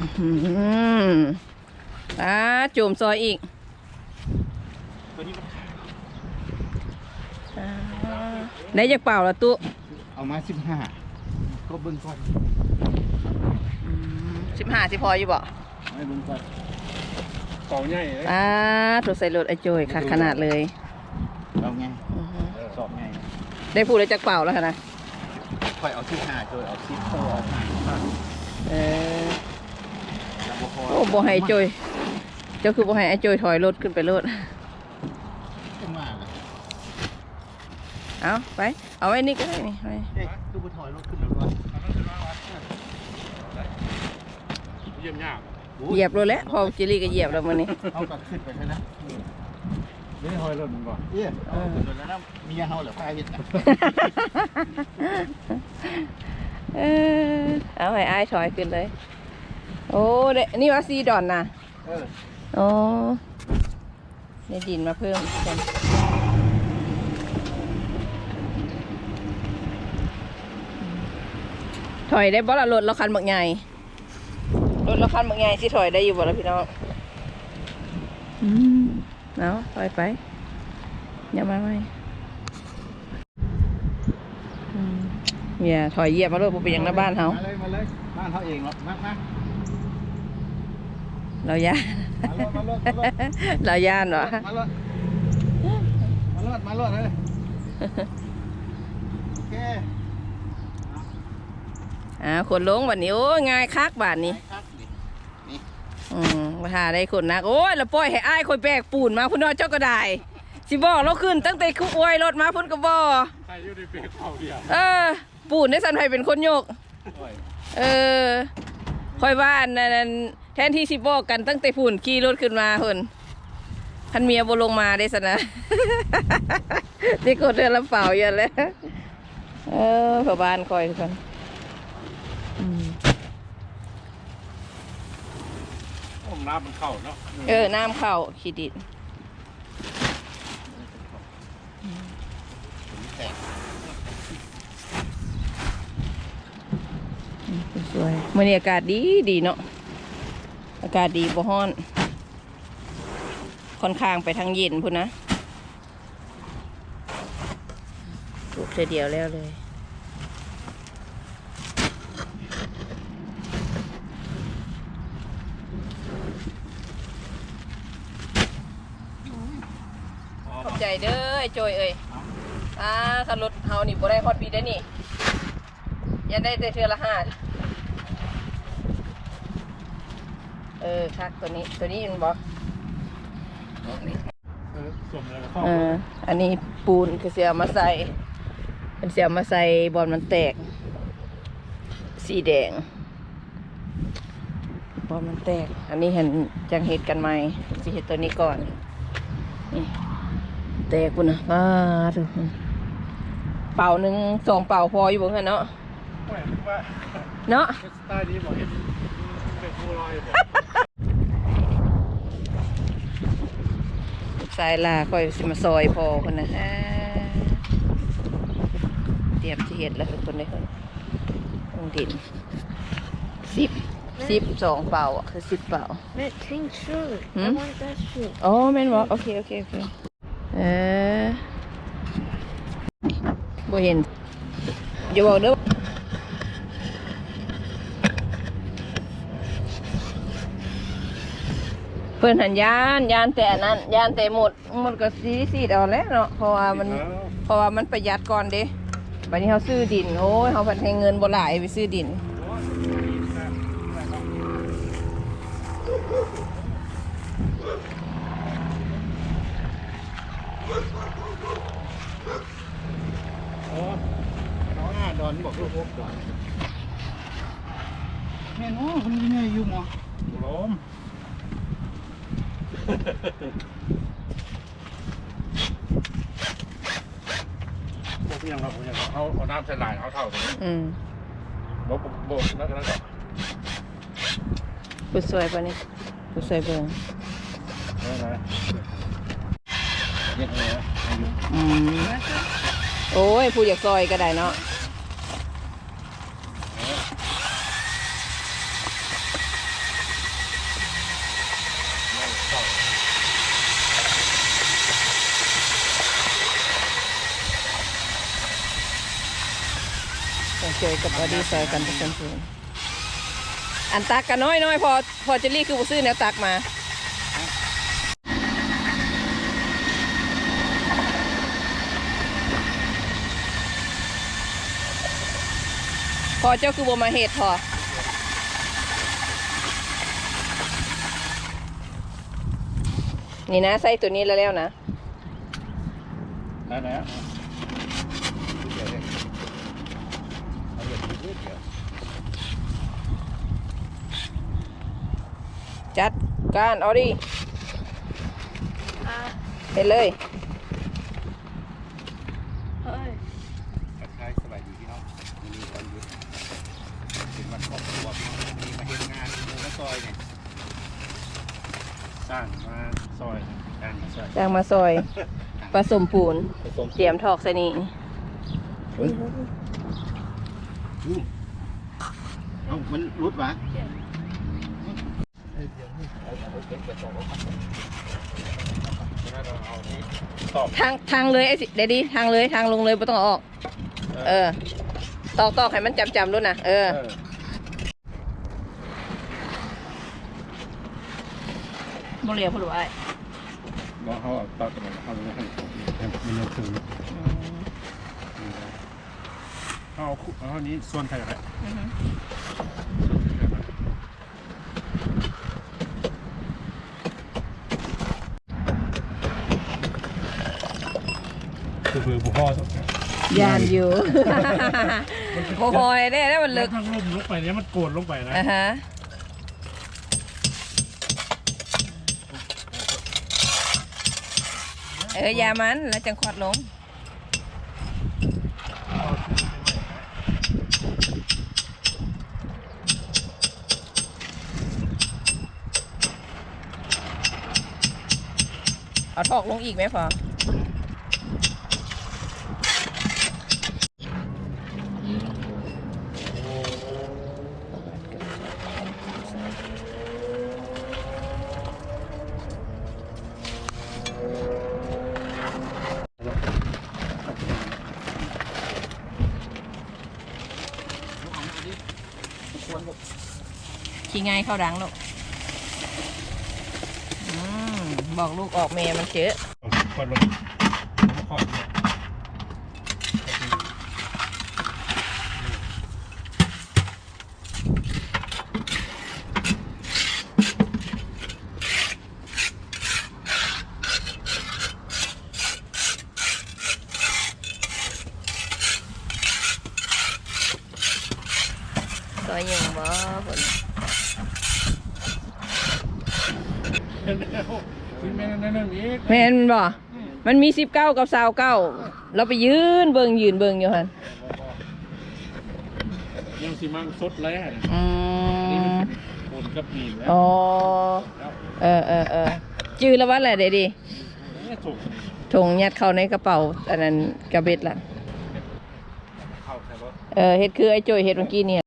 อืมอ่าจุ่มซอยอีกตัวนี้มันอ่าได้จากเปล่าละตุ เอามาสิบห้าก็เบิ้งก่อนสิบห้าสิพออยู่บ่ไม่เบิ้งก่อนเป่าใหญ่เลยอ่าถูกใส่รถไอ้โจยค่ะ ขนาดเลยเอาไงอือฮึสอบไงได้พูดเลยจากเปล่าแล้วค่ะนะค่อยเอาสิบห้าโดยเอาสิบโตเอาห้าเออแล้วบ่พอ โอ้บ่ให้ไอ้โจยเจ้าคือบ่ให้ไอ้โจยถอยรถขึ้นไปรถขึ้นมาเลยเอาไป เอาไว้นี่ก็ได้นี่ไว้เอ๊ะดูบ่ถอยรถขึ้นแล้วก่อนเยี่ยมยากเหยียบรถแล้วพอจิรีก็เหยียบแล้วมื้อนี้เอากลับขึ้นไปเถอะนะไม่ได้หอยรถมันก่อนเอ๊ะเอาขึ้นไปแล้วนะเมียเฮาเหรอพาเฮ็ดน่ะเออเอาให้อ้ายถอยขึ้นเลย โอ้เดนี่ว่าซีดอนนะเออโอ้ได้ดินมาเพิ่มกันถอยได้บ่ละรถเราคันบักใหญ่รถเราคันบักใหญ่สิถอยได้อยู่บ่ละพี่น้องอืมเอาถอยไปอย่ามาไหมอืมเนี่ยถอยเหยียบมาเลยบ่เป็นหยังหน้าบ้านเฮามาเลยมาเลยบ้านเฮาเองหรอกมามา เราย่านมาเลยมาเลยมาเลยเราย่านเหรอมาเลยมาเลยมาเลยเลยโอเคอ่าคนลงวันนี้โอ้ยง่ายคักบาทนี้ครับนี่นี่อืมมาหาได้คนนักโอ้ยแล้วปล่อยให้อ้ายคอยแบกปูนมาพุ่นเนอเจ้าก็ได้สิบอกเราขึ้นตั้งแต่คุอวยรถมาพุ่นก็บอใครอยู่ในเปรกเป่าเดียวเออ ปูนได้สันไทยเป็นคนโยก เออ คอยว่าอันนั้นแทนที่สิบอกกันตั้งแต่พุ่นขี่รถขึ้นมาพุ่นพันเมียบลงมาได้สนะที่กดเรือลำเปล่าอย่าเลยเออพ่อบ้านคอยทุกคนอืมผมน้ำมันเข้าเนาะเออ น้ำเข้าขีดินแตก สวยมื่อนี้อากาศดีดีเนาะ อากาศดีบ่ฮ้อน ค่อนข้างไปทางเย็นพุ่นนะปลูกเสียเดียวแล้วเลยขอบใจเด้อไอ้โจยเอ้ยอ่าขันรถเฮานี่บ่ได้ฮอดปีได้นี่ อยังได้แต่เทือละห้าเออคักตัวนี้ตัวนี้มันบ่เออสมแล้วก็เข้าเอออันนี้ปูนคือเสียมาใส่เป็นเสียมาใส่บอลมันแตก สีแดง บอลมันแตก อันนี้เห็นจังเหตุกันไหมสิเหตุตัวนี้ก่อนนี่แตกปุ่นนะป้าถึงเป่าหนึ่งสองเป่าพออยู่บ่เงี้ยเนาะแหม่ว่า เนาะสไตล์นี้บอกเห็นเป็นผู้ลอยบอกสายลาคอยสิมาซอยพอคนนะอ่าเตรียมที่เห็ดแล้วทุกคนเลยคนลงดินสิบสิบสองเป่าอะคือสิบเป่า That pink shirt. I Hmm? want that shirt. อ๋อแม่นบอกโอเคโอเคโอเคเออบ่เห็นอย่าบอกเด้อ เพิ่นหันยานยานแต่อันนั้นยานแต่หมดหมดก็สีสีเอาแล้วเนาะเพราะว่ามันเพราะว่ามันประหยัดก่อนเด้บัดนี้เขาซื้อดินโอ้ยเขาพันให้เงินบ่หลายไปซื้อดินโอ้น้องหน้าดอนบอกลูกพกดอนแม่น้องคนนี้เนี่ยอยู่หมอล้ม พวกยังเราผมยังเขาเอาน้ำใส่ลายเขาเท่าตรงนี้อืมลบโบกแล้วก็แล้วก็ผู้สวยปะนี่ผู้สวยเบิ่งได้ไหมเย็ดเลยอายุอืมโอ้ยผู้อยากซอยก็ได้เนาะ เจอยกับอดี้ซอยกันผสมปูนอันตักกันน้อยน้อยพอพอจลลี่คือบ่ซื้อแนวตักมาพอเจ้าคือบ่มาเฮ็ดพอนี่นะใส่ตัวนี้แล้วแล้วนะได้แล้ว เดี๋ยวเนี่ยเอาเดี๋ยวนิดเดียว จัดการเอาดิ Ah, เห็นเลย oi. ทักทายสบายดีพี่น้องวันนี้วันหยุดเป็นวันครอบครัวพี่น้องวันนี้มาเฮ็ดงานหมูและซอยเนี่ยสร้างมาซอยการมาซอยจ้างมาซอยผสมปูน ผสมเตรียมทอกใส่นี่เฮ้ย อืมเอ้ามันรุดวะเราเอาที่ตอบทางทางเลยไอ้สิเดี๋ยวดิทางเลยทางลงเลยไม่ต้องเอาออก เออ ตอกตอกให้มันจำจำด้วยนะ เออเออโมเรียพูดไว้บอกเขาเอาตอบกันเอาเลยให้มันยังถึง เอาเอาอันนี้ส่วนไทยอะไรคือคือบุพ่อสุดยานอยู่โมพอยได้แล้วมันลึลึกกทั้งลมลงไปเนี่ยมันโกนลงไปนะอะฮะเออยามันแล้วจังขวดลง เอาถอกลงอีกไหมพอขี้ง่ายเข้าดังลูกอืม บอกลูกออกเมย์มันเจอะควันลงขอดซอยยังบ่คน แม่นั่นนั่นอีกแม่นบ่มันมีสิบเก้ากับสาวเก้าเราไปยืนเบิงยืนเบิงอยู่ฮันยังสิมังสดแล้วอืนี่มันมเป็นคนกับมีนแล้วอ๋อเออเออเออจื้อแล้วว่าอะไรเดี๋ยวดิถูกถุงยัดเข้าในกระเป๋าอันนั้นกระเบ็ดล่ะเข้าใช่ปะเออเฮ็ดคือไอ้โจยเฮ็ดเมื่อกี้เนี่ย